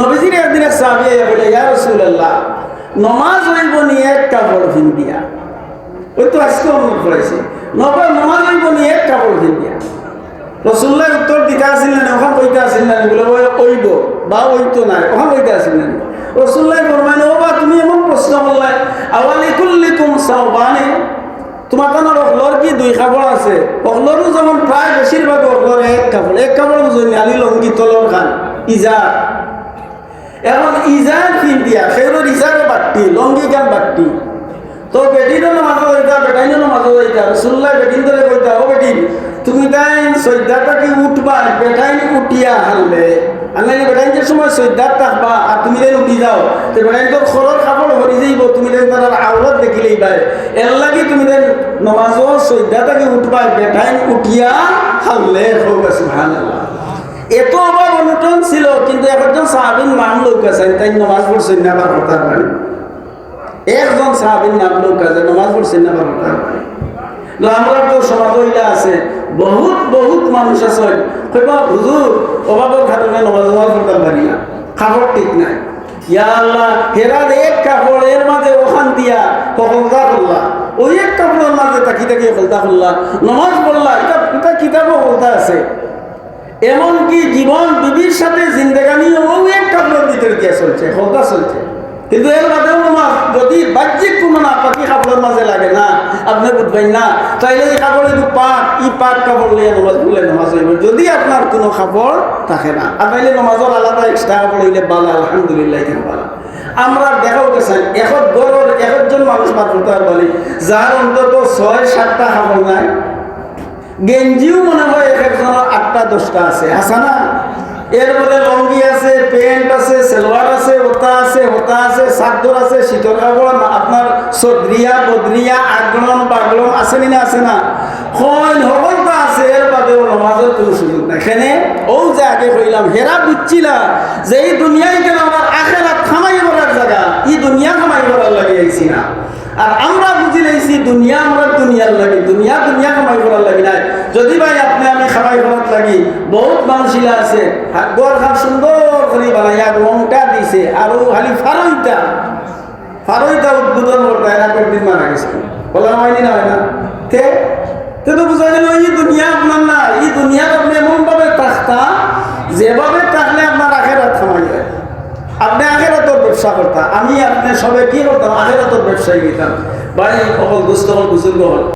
নবীজির একদিন এক সাহাবি বলে ইয়া রাসূলুল্লাহ, নমাজ হইব নি এক কাপড় ভিন্দিয়া ওই তো আজকে মনে পড়েছে নবা, নমাজ হইব নি এক কাপড় ভিন্দিয়া রসুল্লাহ উত্তর দিতে আসিল না ওখান কইতে আসিল না বলে, ওই ওইব বা ওইতো নাই ওখান কইতে আসিল না রসুল্লাহ ফরমাইন ও বা, তুমি এমন প্রশ্ন করলাই, আওয়ালি কুল্লিকুম সাওবানে তোমার কেন অকলর কি দুই কাপড় আছে? অকলরও যেমন প্রায় বেশিরভাগ অকলর এক কাপড় এক কাপড় বুঝলি আলি লঙ্গি তলর খান, ইজার। এখন ইজার ফিল দিয়া, সেগুলোর ইজারও বাট্টি লঙ্গি গান বাট্টি তো বেটিরও নামাজ হইতা বেটাইনও নামাজ হইতা, রসুল্লাহ বেটিন ধরে কইতা, ও বেটি, তুমি তাই সৈদ্যাটাকে উঠবা? বেটাইন উঠিয়া হারলে। আনলে বেটাইন যে সময় সৈদ্যাত থাকবা আর তুমি দেন উঠি যাও, তো বেটাইন তোর খরর কাপড় হরি যাইব, তুমি দেন তার আওলাদ দেখিলেই পাই এর লাগি তুমি দেন নমাজও সৈদ্যাটা কি উঠবা? বেটাইন উঠিয়া হারলে হোক সুবহানাল্লাহ। এত অভাব অনটন ছিল, কিন্তু সাহাবিন নাম লোক তাই নমাজ পড়ছেন না আবার হতার পারে একজন সাহাবিন নাম লোক নমাজ পড়ছেন না আবার হতার পারে আমরা তো সমাজ হইলা আছে, বহুত বহুত মানুষ আছে। কইবা হুজুর, অভাবের কারণে নমাজ নমাজ পড়তে পারি না। খাবার ঠিক নাই। ইয়া আল্লাহ, হেরার এক কাপড় এর মাঝে ওখান দিয়া কখলতা করলা। ওই এক কাপড়ের মাঝে তাকি তাকি কলতা করলা। নমাজ পড়লা, এটা কিতাবও কলতা আছে। এমনকি জীবন বিবির সাথে জিন্দেগানিও এক কাপড়ের ভিতরে দিয়ে চলছে হলতা চলছে। কিন্তু এর মাঝেও নমাজ যদি বাহ্যিক কোনো না পাখি কাপড়ের মাঝে লাগে না, আপনি বুঝবেন না। তাইলে এই কাপড় একটু পাক, ই পাক কাপড় লিয়ে নমাজ বলে নমাজ হইব। যদি আপনার কোনো কাপড় থাকে না, আর তাইলে নমাজের আলাদা এক্সট্রা কাপড় হইলে বালা, আলহামদুলিল্লাহ কেন বালা। আমরা দেখাও গেছেন এখন গড়ের একজন মানুষ মাত্র তার বলি যার অন্তত ছয়, সাতটা কাপড় নাই। গেঞ্জিও মনে হয় এক একজনের আটটা, দশটা আছে। আছে না? এর লঙ্গি আছে, প্যান্ট আছে, সেলোয়ার আছে, ওতা আছে ওতা আছে চাদর আছে, শীতল কাপড় আপনার সদরিয়া, বদরিয়া, আগলন, বাগলন আছে নি না আছে না? কইন সকলটা আছে, এর বাদেও নমাজের কোনো সুযোগ নাই। এখানে ও যে আগে কইলাম, হেরা বুঝছিলা যে এই দুনিয়ায় কেন আমার আখেরাত খামাই করার জায়গা ই দুনিয়া খামাই করার লাগে আইছি না। আর আমরা বুঝি লাইছি, দুনিয়া আমরা দুনিয়ার লাগি, দুনিয়া দুনিয়া কামাই করার লাগি নাই। যদি ভাই আপনি আমি খামাই করার লাগি, বহুত মানুষিলা আছে গড় খান সুন্দর করে বানাইয়া রংটা দিছে, আর খালি ফারইটা। ফারইটা উদ্বোধন করতে এরা কয়েকদিন মারা গেছে। বলা হয়নি না হয় না। তে তে তো বুঝা গেল এই দুনিয়া আপনার না, এই দুনিয়াত আপনি এমনভাবে থাকতা যেভাবে থাকলে আপনার আখেরাত খামাই যায় আপনি আখেরাতর ব্যবসা করতাম আমি আপনি সবে কি করতাম, আখেরাতর ব্যবসায়ী গেতাম ভাই সকল দুস্থ হল বুজুর্গ হল